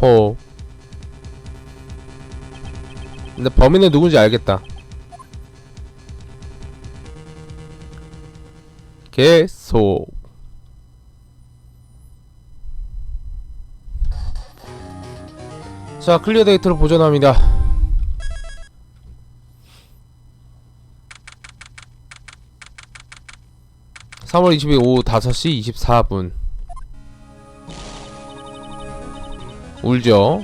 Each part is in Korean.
호. 근데 범인은 누군지 알겠다. 계속. 자, 클리어 데이터를 보존합니다. (3월 20일) 오후 5시 24분 울죠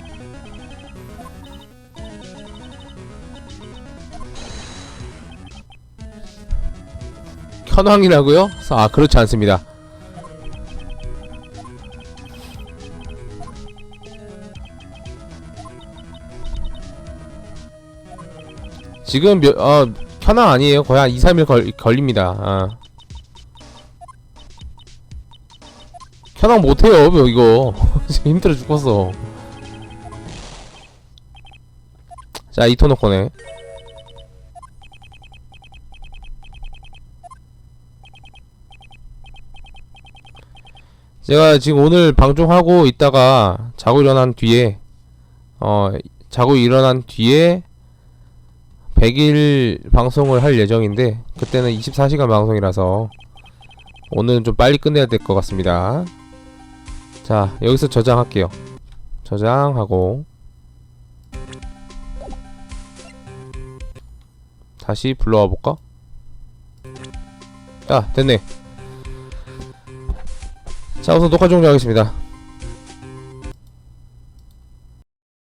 현황이라고요? 아 그렇지 않습니다 지금 몇, 어, 현황 아니에요 거의 한 2, 3일 걸, 걸립니다 아. 현황 못해요 이거. 지금 힘들어 죽겠어. 자 이토노코네. 제가 지금 오늘 방송하고 있다가 자고 일어난 뒤에 어 자고 일어난 뒤에 100일 방송을 할 예정인데 그때는 24시간 방송이라서 오늘은 좀 빨리 끝내야 될 것 같습니다 자 여기서 저장할게요. 저장하고. 다시 불러와 볼까? 야 됐네. 자 우선 녹화 종료하겠습니다